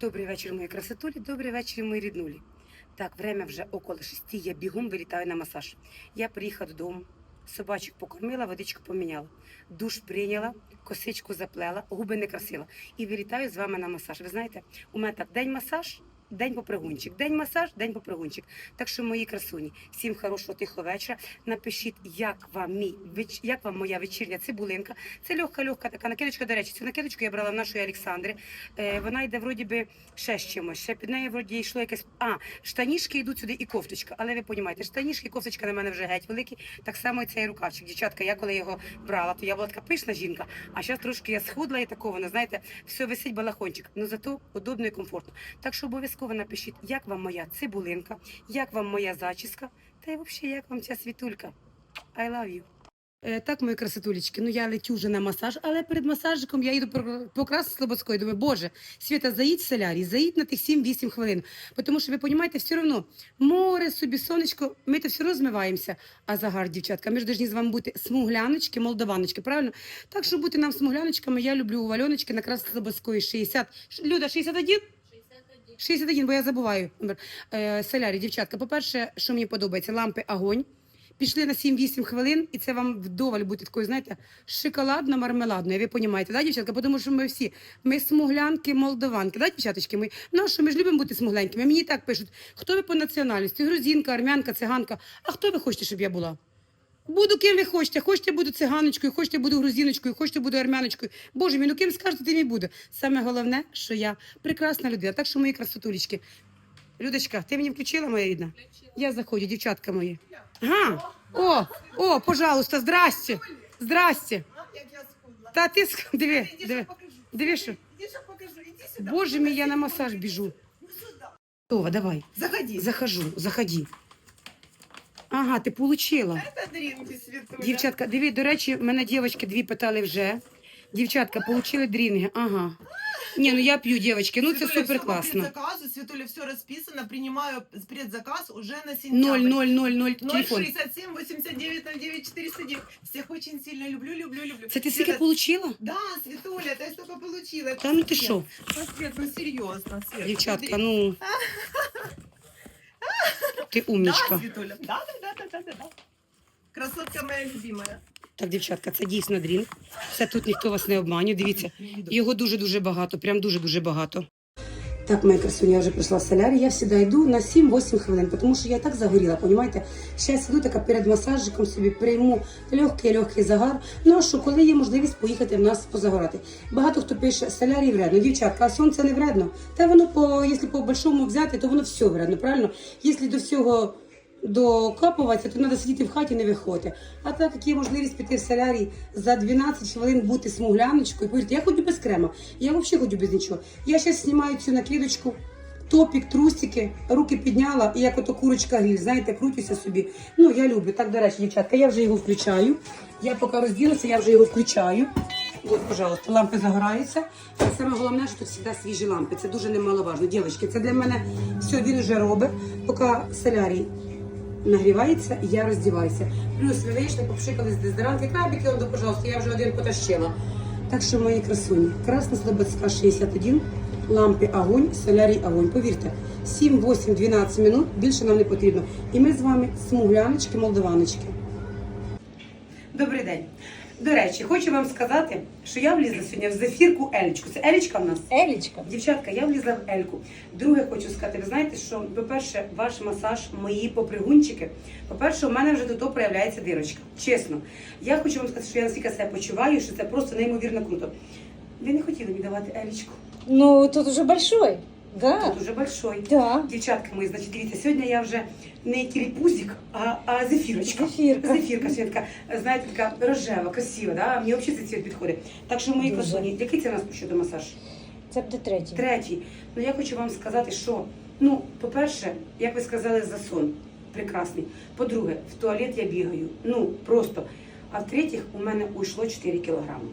Добрий вечір, мої красотулі, добрий вечір, мої ріднулі. Так, время вже около шести, я бігом вилітаю на масаж. Я приїхала додому, собачок покормила, водичку поміняла, душ прийняла, косичку заплела, губи не красила. І вилітаю з вами на масаж. Ви знаєте, у мене так день масаж, день попригунчик, день масаж, день попригунчик. Так що, мої красуні, всім хорошого тихого вечора. Напишіть, як вам мій як вам моя вечірня цибулинка. Це легка-легка така накидочка. До речі, цю накидочку я брала в нашої Олександри. Е, вона йде вроді би ще з чимось. Ще під нею вроді йшло якесь. А, штанішки йдуть сюди і кофточка. Але ви розумієте, штанішки, кофточка на мене вже геть великі. Так само і цей рукавчик. Дівчатка, я коли його брала, то я була така пишна жінка, а зараз трошки я схудла і такого, воно, знаєте, все висить балахончик. Ну зато удобно і комфортно. Так що обов'язково напишіть, як вам моя цибулинка, як вам моя зачіска, та й взагалі як вам ця світулька. I love you. Е, Так, мої красотулечки, ну я летю вже на масаж, але перед масажиком я їду по, красу Слободської. Думаю, боже, Свята, заїдь в солярій, заїдь на тих 7-8 хвилин. Тому що ви розумієте, все одно море, собі, сонечко, ми то все одно змиваємося. А загар, дівчатка, ми ж повинні з вами бути смугляночки, молдаваночки, правильно? Так що бути нам смугляночками, я люблю у Вальоночки на красу Слободської 60. Люда, 61? 61, бо я забуваю. Е, солярі, дівчатка, по-перше, що мені подобається, лампи огонь. Пішли на 7-8 хвилин, і це вам вдоволь бути такою, знаєте, шоколадно-мармеладною. Ви розумієте, да, дівчатка? Тому що ми всі, ми смуглянки, молдаванки, да, дівчаточки? Ми, ну, що, ми ж любимо бути смугленькими. Мені так пишуть, хто ви по національності? Грузинка, армянка, циганка. А хто ви хочете, щоб я була? Буду ким ви хочете. Хочете буду циганочкою, хочете буду грузиночкою, хочете буду армяночкою. Боже мій, ну ким скажете, тим і буду. Саме головне, що я прекрасна людина. Так що мої красотулечки. Людочка, ти мені включила, моя рідна? Я заходжу, дівчатка мої. Ага. О, о, пожалуйста, здрасте. Здрасте. Та ти диви, диви. що. Диви, що? Боже мій, я на масаж біжу. Ну, сюди. Това, давай. Заходи. Захожу, заходи. Ага, ти получила. Дівчатка, диві, до речі, мене дівчатки дві питали вже. Дівчатка, получили дрінги. Ага. Ні, ну я п'ю, дівчатки, ну це супер класно. Світуля, все розписано, приймаю предзаказ уже на 0, сентябрь. 0, 0, 0, телефон. 067 89 09 409. Всех очень сильно люблю, люблю, люблю. Це ти скільки получила? Да, Светуля, я столько получила. Та ну ти що? Свет, ну серьезно, Свет. Дівчатка, ну. Ти умнічка. Светуля, да, да, да, да, да, да, да. Красотка моя любимая. Так, дівчатка, це дійсно дрінк. Це тут ніхто вас не обманює. Дивіться, його дуже-дуже багато, прям дуже-дуже багато. Так, моя красуня, я вже прийшла в солярій, я завжди йду на 7-8 хвилин, тому що я так загоріла, понімаєте? Ще сиду така перед масажиком собі прийму легкий-легкий загар. Ну а що, коли є можливість поїхати в нас позагорати? Багато хто пише, солярій вредно, дівчатка, а сонце не вредно. Та воно, по, якщо по большому взяти, то воно все вредно, правильно? Якщо до всього докапуватися, то треба сидіти в хаті, не виходити. А так як є можливість піти в солярій за 12 хвилин бути смугляночкою, повірте, я ходжу без крема, я взагалі ходжу без нічого. Я зараз знімаю цю накидочку, топік, трусики, руки підняла, і як ото курочка гріль, знаєте, крутюся собі. Ну, я люблю. Так, до речі, дівчатка, я вже його включаю. Я поки розділася, я вже його включаю. От, пожалуйста, лампи загораються. А саме головне, що тут завжди свіжі лампи. Це дуже немаловажно. Дівчатки, це для мене все він вже робить, поки солярій нагрівається, і я роздіваюся. Плюс ви вийшли, попшикались дезодоранти, крабики, он, пожалуйста, я вже один потащила. Так що, мої красуні, Красна Слободська 61, лампи огонь, солярій огонь. Повірте, 7, 8, 12 минут більше нам не потрібно. І ми з вами смугляночки, молдаваночки. Добрий день. До речі, хочу вам сказати, що я влізла сьогодні в зефірку Елічку. Це Елічка в нас? Елічка. Дівчатка, я влізла в Ельку. Друге, хочу сказати, ви знаєте, що, по-перше, ваш масаж, мої попригунчики. По-перше, у мене вже до того проявляється дирочка. Чесно. Я хочу вам сказати, що я настільки себе почуваю, що це просто неймовірно круто. Ви не хотіли мені давати Елічку. Ну, тут уже большой. Да. Тут уже большой. Да. Дівчатка мої, значить, дивіться, сьогодні я вже не тіліпузик, а, а зефірочка. Зефірка. Зефірка, Світка, знаєте, така рожева, красива, да? мені взагалі цей цвіт підходить. Так що мої Дуже. красуні, який це у нас щодо масаж? Це буде третій. Третій. Ну я хочу вам сказати, що ну, по-перше, як ви сказали, за сон прекрасний. По-друге, в туалет я бігаю. Ну просто. А в-третіх, у мене уйшло 4 кілограми.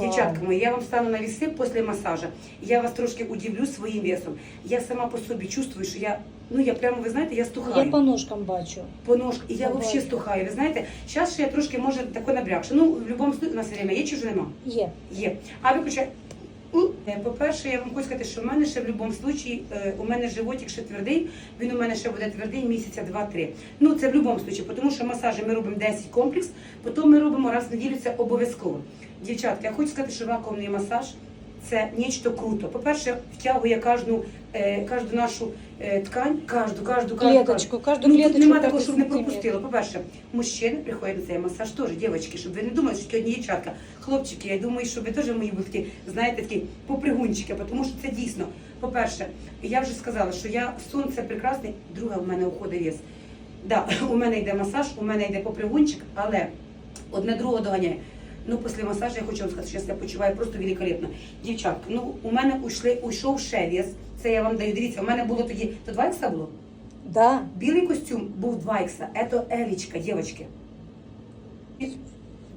Дівчатка мої, я вам стану на віси після масажу. Я вас трошки удивлю своїм весом. Я сама по собі чувствую, що я, ну я прямо, ви знаєте, я стухаю. Я по ножкам бачу. По ножку. І я Буває. взагалі стухаю. Ви знаєте, зараз ще я трошки може тако набрякшу. Ну, в будь-якому случаю у нас время є чи вже нема? Є. Є. А виключай. Е, По-перше, я вам хочу сказати, що в мене ще в будь-якому випадку, у мене животик ще твердий, він у мене ще буде твердий місяця два-три. Ну, це в будь-якому випадку, тому що масажі ми робимо 10 комплекс, потім ми робимо раз в неділю, це обов'язково. Дівчатка, я хочу сказати, що вакуумний масаж це нічто круто. По-перше, втягує кожну, е, кожну нашу е, ткань, кожну, кожну, кожну. Клеточку, кожну Ну, тут клеточку. немає такого, щоб не сантиметр. пропустило. По-перше, мужчини приходять на цей масаж теж, дівчатки, щоб ви не думали, що тільки одні дівчатка. Хлопчики, я думаю, що ви теж мої будуть такі, знаєте, такі попригунчики, тому що це дійсно. По-перше, я вже сказала, що я сон це прекрасний, друге у мене уходить вес. Да, у мене йде масаж, у мене йде попригунчик, але одне другого доганяє. Ну, після масажу я хочу вам сказати, що я себе почуваю просто великолепно. Дівчатки, ну у мене уйшли, уйшов ще вес. Це я вам даю. Дивіться, у мене було тоді, то два ікса було? Да. Білий костюм був 2 ікса. Це елічка, дівчатки.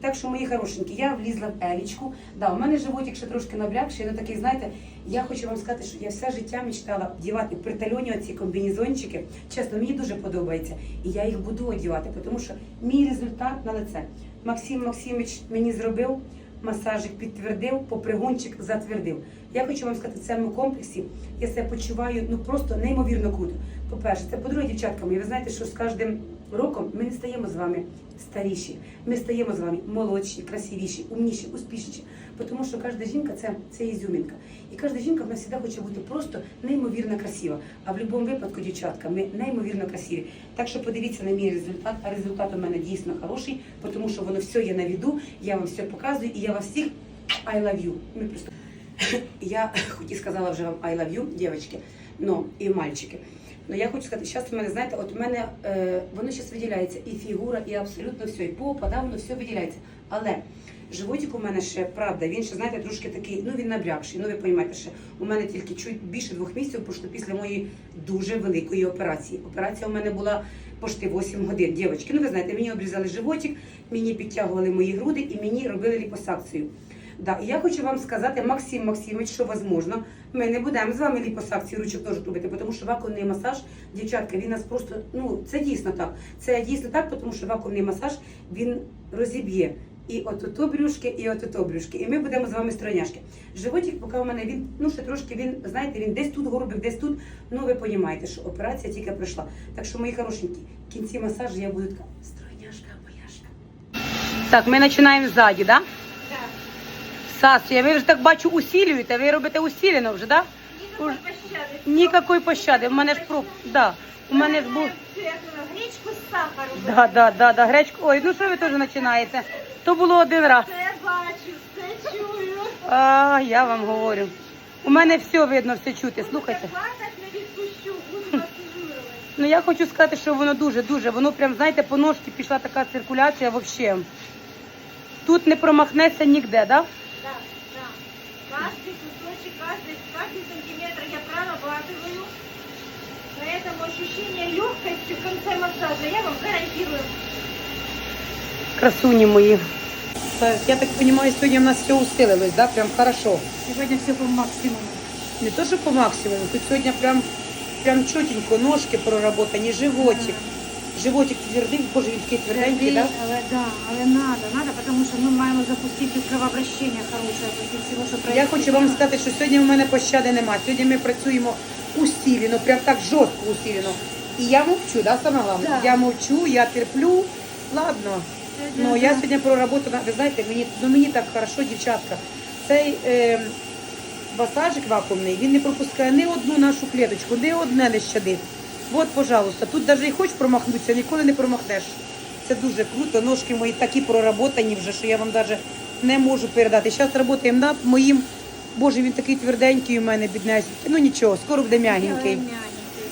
Так що, мої хорошенькі, я влізла в елічку. Да, у мене животик ще трошки набрякший, ну такий, знаєте, я хочу вам сказати, що я все життя мечтала вдівати притальоні оці комбінезончики. Чесно, мені дуже подобається. І я їх буду одягати, тому що мій результат на лице. Максим Максимович мені зробив, масажик підтвердив, попригунчик затвердив. Я хочу вам сказати, в цьому комплексі я себе почуваю ну просто неймовірно круто. По-перше, це по-друге, дівчатка мої, ви знаєте, що з кожним роком ми не стаємо з вами старіші, ми стаємо з вами молодші, красивіші, умніші, успішніші. Тому що кожна жінка це, це ізюмінка. І кожна жінка вона завжди хоче бути просто неймовірно красива. А в будь-якому випадку, дівчатка, ми неймовірно красиві. Так що подивіться на мій результат, а результат у мене дійсно хороший, тому що воно все є на віду, я вам все показую, і я вас всіх I love you. Ми просто я хоч сказала вже вам I love you, дівчатки, ну і мальчики. Ну я хочу сказати, зараз в мене, знаєте, от в мене е, воно зараз виділяється і фігура, і абсолютно все, і попа, да, воно все виділяється. Але животик у мене ще, правда, він ще, знаєте, трошки такий, ну він набрякший. Ну ви розумієте, що у мене тільки чуть більше двох місяців пройшло після моєї дуже великої операції. Операція у мене була почти 8 годин. Дівчатки, ну ви знаєте, мені обрізали животик, мені підтягували мої груди і мені робили ліпосакцію. Да, і я хочу вам сказати, Максим Максимович, що возможно, ми не будемо з вами ліпосакції ручок теж робити, тому що вакуумний масаж, дівчатка, він нас просто, ну це дійсно так. Це дійсно так, тому що вакуумний масаж він розіб'є. І от ото брюшки, і от ото брюшки. І ми будемо з вами стройняшки. Животик, поки у мене він, ну ще трошки він, знаєте, він десь тут горбик, десь тут. Ну ви розумієте, що операція тільки пройшла. Так що, мої хорошенькі, в кінці масажу я буду така стройняшка, бояшка. Так, ми починаємо ззаді, так? Да? Сас, ви вже так бачу, усилюєте, ви робите усилено вже, так? Да? Уж- Ніякої пощади. У мене ж про да. У мене ж був. Гречку з сахаром. Да, да, да, да, гречку. Ой, ну що ви теж починаєте? То було один раз. Це бачу, це чую. А, я вам говорю. У мене все видно, все чути. Слухайте. Плакать не відпущу, буду масажувати. Ну я хочу сказати, що воно дуже, дуже. Воно прям, знаєте, по ножці пішла така циркуляція взагалі. Тут не промахнеться ніде, да? Да, да. Каждый кусочек, каждый, каждый сантиметр я прорабатываю. Поэтому ощущение легкости в конце массажа я вам гарантирую. Красуні мої. Я так розумію, сьогодні в нас все усилилось, да? Прям хорошо. Сегодня все по максимуму. Не то, що по максимуму, тут сьогодні прям, прям чотенько, ножки проработані, животик. Животик твердий, боже, він такий тверденький, да? Але, да, але надо, надо, потому що ми маємо запустити кровообращення хороше після всього, що Я происходит. хочу вам сказати, що сьогодні в мене пощади нема. Сьогодні ми працюємо усилено, прям так жорстко усилено. І я мовчу, да, саме головне? Да. Я мовчу, я терплю. Ладно. Ну я сьогодні проработала, ви знаєте, мені ну мені так хорошо, дівчатка. Цей е, масажик вакуумний, він не пропускає ні одну нашу клеточку, ні одне не щадить. От, пожалуйста, тут навіть і хочеш промахнутися, ніколи не промахнеш. Це дуже круто. Ножки мої такі проработані вже, що я вам навіть не можу передати. Зараз працюємо над моїм. Боже, він такий тверденький у мене, біднесенький. Ну нічого, скоро буде м'ягенький.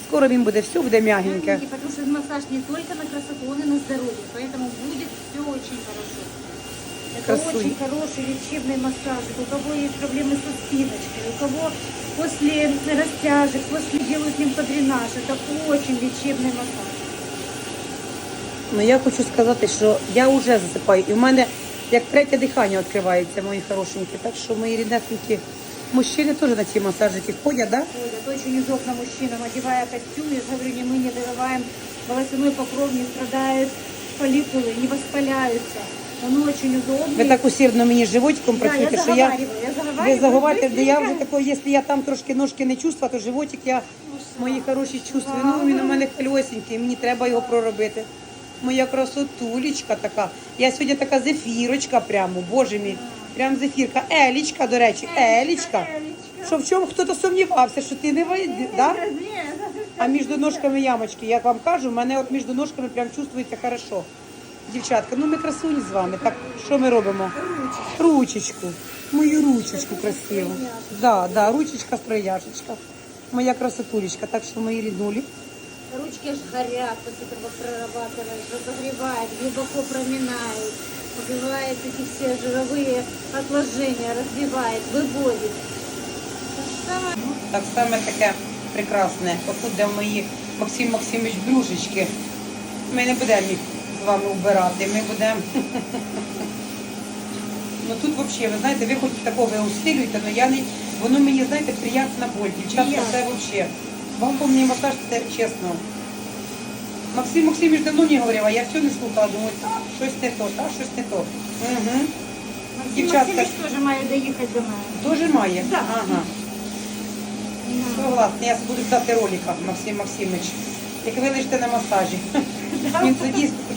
Скоро він буде, все буде м'ягеньке. Потому что массаж не только на красоту, он и на здоровье. Поэтому будет все очень хорошо. Это Красуй. очень хороший лечебный массаж. У кого есть проблемы со спиночкой, у кого после растяжек, после делают лимфодренаж. Это очень лечебный массаж. Ну я хочу сказати, що я вже засипаю. І в мене як третє дихання відкривається, мої хорошенькі. Так що мої ріднесенькі мужчини теж на ці масажики ходять, да? Ходят очень удобно мужчинам, одевая костюм, я же говорю, не мы не дорываем волосяной покров, не страдают фолликулы, не воспаляются. Он очень удобный. Ви так усердно мені животиком да, я працюєте, що я... заговариваю, я заговариваю. Ви заговорите, я вже быстренько. такой, якщо я там трошки ножки не чувствую, то животик я мої хороші чувствую. Ну він у мене хльосенький, мені треба його проробити. Моя красотулечка така. Я сьогодні така зефірочка прямо, боже мій. Прям зефірка. Елічка, до речі, Елічка. Элечка. Що в чому хтось сумнівався, що ти не вийде, да? Нет, А між ножками ямочки, як вам кажу, в мене от між ножками прям чувствується хорошо. Дівчатка, ну ми красуні з вами. Так що ми робимо? Ручечку. Мою ручечку красиву. Да, да, ручечка строяшечка. Моя красотулечка. Так що мої ріднулі. Ручки аж горят, после этого прорабатываешь, разогревает, глубоко проминает, убивает эти все жировые отложения, разбивает, выводит. Так саме таке прекрасне. Отут, де мої Максим Максимович брюшечки. Ми не будемо їх з вами убирати. Ми будемо. Ну тут взагалі, ви знаєте, ви хоч такого усилюєте, але я не. Воно мені, знаєте, приємна боль. Дівчатка, це взагалі. Вам по мені масаж, це чесно. Максим Максимович давно не говорив, а я все не слухала, думаю, щось не то, та, щось не то. Угу. Максим Дівчатка. Максимович тоже має доїхати до мене. Тоже має? Да. Ага. Согласна, я буду дати ролика, Максим Максимович. Як ви лежите на масажі. Він це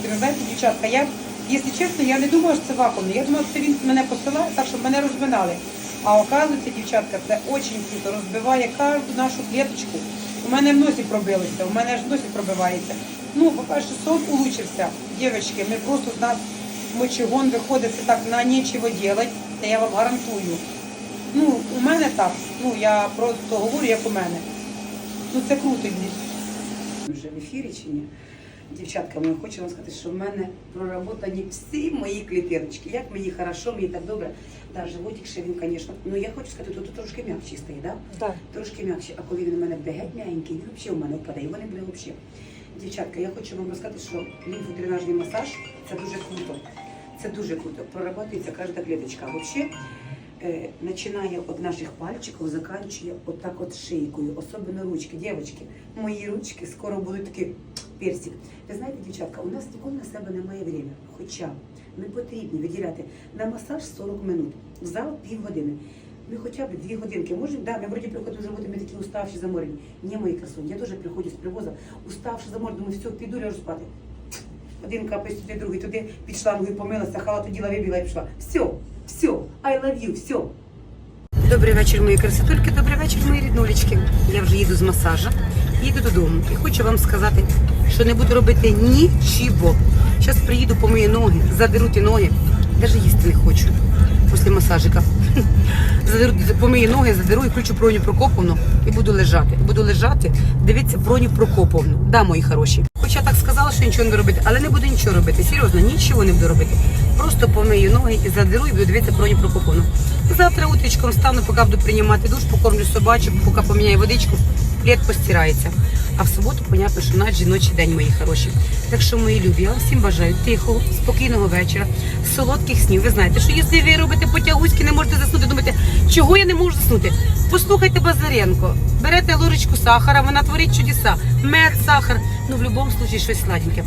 дійсно знаєте, дівчатка, я, якщо чесно, я не думала, що це вакуумний. Я думала, що він мене посилає так, щоб мене розминали. А оказується, дівчатка, це дуже круто, розбиває кожну нашу клеточку. У мене в носі пробилося, у мене аж в носі пробивається. Ну, по-перше, сон улучшився. Дівчатки, ми просто з нас мочегон виходить це так на нічого делать, це я вам гарантую. Ну, у мене так. Ну, я просто говорю, як у мене. Ну, це круто. Вже в ефірі чи ні? Дівчатка, я хочу вам сказати, що в мене проработані всі мої клітиночки. Як мені хорошо, мені так добре. Да, животик ще він, звісно. Ну я хочу сказати, тут трошки м'якший стає, да? Так. Трошки м'якший. А коли він у мене буде геть м'ягенький, він взагалі у мене впаде. І вони буде взагалі. Дівчатка, я хочу вам розказати, що лімфодренажний масаж це дуже круто. Це дуже круто. Прорабатується кожна клеточка. А взагалі, е, починає від наших пальчиків, заканчує отак от шийкою, особливо ручки. Дівчатки, мої ручки скоро будуть такі персик. Ви знаєте, дівчатка, у нас ніколи на себе немає время. Хоча ми потрібні виділяти на масаж 40 минут, в зал півгодини. Ми хоча б дві годинки можемо. Да, ми вроді приходимо з роботи, ми такі уставші, заморені. Ні, мої красуні, я теж приходжу з привоза, уставши, заморені, думаю, все, піду ляжу спати. Один капець туди, другий туди, під шлангою помилася, халат оділа, вибігла і пішла. Все, все, I love you, все. Добрий вечір, мої красотульки, добрий вечір, мої ріднулечки. Я вже їду з масажа, їду додому. І хочу вам сказати, що не буду робити нічого. Зараз приїду по мої ноги, задеру ті ноги, навіть їсти не хочу після масажика. Задеру по мої ноги, задеру і включу броню Прокоповну і буду лежати. Буду лежати, дивитися броню Прокоповну. Да, мої хороші. Хоча так сказала, що нічого не робити, але не буду нічого робити. Серйозно, нічого не буду робити. Просто помию ноги і задеру і буду дивитися броню Прокоповну. Завтра утречком встану, поки буду приймати душ, покормлю собачок, поки поміняю водичку, плед постирається. А в суботу, понятно, що наш жіночий день, мої хороші. Так що, мої любі, я всім бажаю тихого, спокійного вечора, солодких снів. Ви знаєте, що якщо ви робите потягуськи, не можете заснути, думаєте, чого я не можу заснути? Послухайте Базаренко, берете ложечку сахара, вона творить чудеса, мед, сахар, ну в будь-якому випадку щось сладеньке.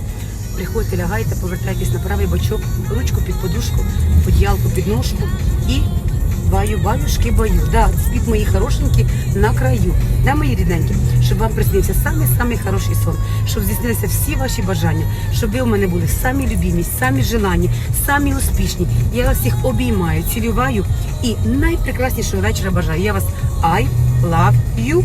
Приходьте, лягайте, повертайтесь на правий бочок, ручку під подушку, подіялку під ножку і баю, баюшки, баю. Да, спит мої хорошенькі на краю. Да, мої рідненькі, щоб вам приснився самий-самий хороший сон, щоб здійснилися всі ваші бажання, щоб ви у мене були самі любімі, самі желані, самі успішні. Я вас всіх обіймаю, цілюваю і найпрекраснішого вечора бажаю. Я вас I love you.